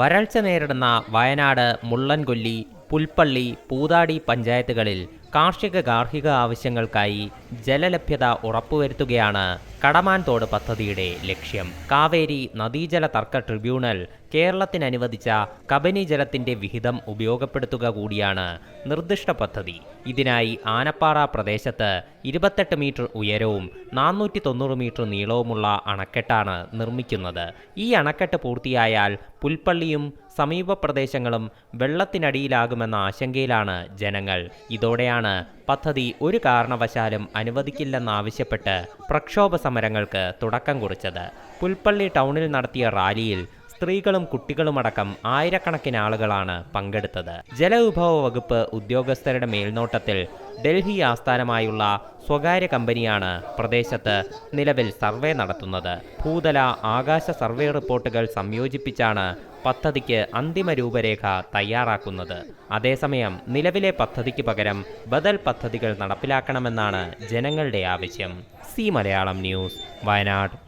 വരൾച്ച നേരിടുന്ന വയനാട് മുള്ളൻകൊല്ലി പുൽപ്പള്ളി പൂതാടി പഞ്ചായത്തുകളിൽ കാർഷിക ഗാർഹിക ആവശ്യങ്ങൾക്കായി ജലലഭ്യത ഉറപ്പുവരുത്തുകയാണ് കടമാൻ തോട് പദ്ധതിയുടെ ലക്ഷ്യം. കാവേരി നദീജല തർക്ക ട്രിബ്യൂണൽ കേരളത്തിന് അനുവദിച്ച കബനി ജലത്തിന്റെ വിഹിതം ഉപയോഗപ്പെടുത്തുക കൂടിയാണ് നിർദ്ദിഷ്ട പദ്ധതി. ഇതിനായി ആനപ്പാറ പ്രദേശത്ത് ഇരുപത്തെട്ട് മീറ്റർ ഉയരവും നാനൂറ്റി തൊണ്ണൂറ് മീറ്റർ നീളവുമുള്ള അണക്കെട്ടാണ് നിർമ്മിക്കുന്നത്. ഈ അണക്കെട്ട് പൂർത്തിയായാൽ പുൽപ്പള്ളിയും സമീപ പ്രദേശങ്ങളും വെള്ളത്തിനടിയിലാകുമെന്ന ആശങ്കയിലാണ് ജനങ്ങൾ. ഇതോടെയാണ് പദ്ധതി ഒരു കാരണവശാലും അനുവദിക്കില്ലെന്നാവശ്യപ്പെട്ട് പ്രക്ഷോഭ സമരങ്ങൾക്ക് തുടക്കം കുറിച്ചത്. പുൽപ്പള്ളി ടൗണിൽ നടത്തിയ റാലിയിൽ സ്ത്രീകളും കുട്ടികളുമടക്കം ആയിരക്കണക്കിന് ആളുകളാണ് പങ്കെടുത്തത്. ജലവിഭവ വകുപ്പ് ഉദ്യോഗസ്ഥരുടെ മേൽനോട്ടത്തിൽ ഡൽഹി ആസ്ഥാനമായുള്ള സ്വകാര്യ കമ്പനിയാണ് പ്രദേശത്ത് നിലവിൽ സർവേ നടത്തുന്നത്. ഭൂതല ആകാശ സർവേ റിപ്പോർട്ടുകൾ സംയോജിപ്പിച്ചാണ് പദ്ധതിക്ക് അന്തിമ രൂപരേഖ തയ്യാറാക്കുന്നത്. അതേസമയം നിലവിലെ പദ്ധതിക്ക് പകരം ബദൽ പദ്ധതികൾ നടപ്പിലാക്കണമെന്നാണ് ജനങ്ങളുടെ ആവശ്യം. C Malayalam news Wayanad.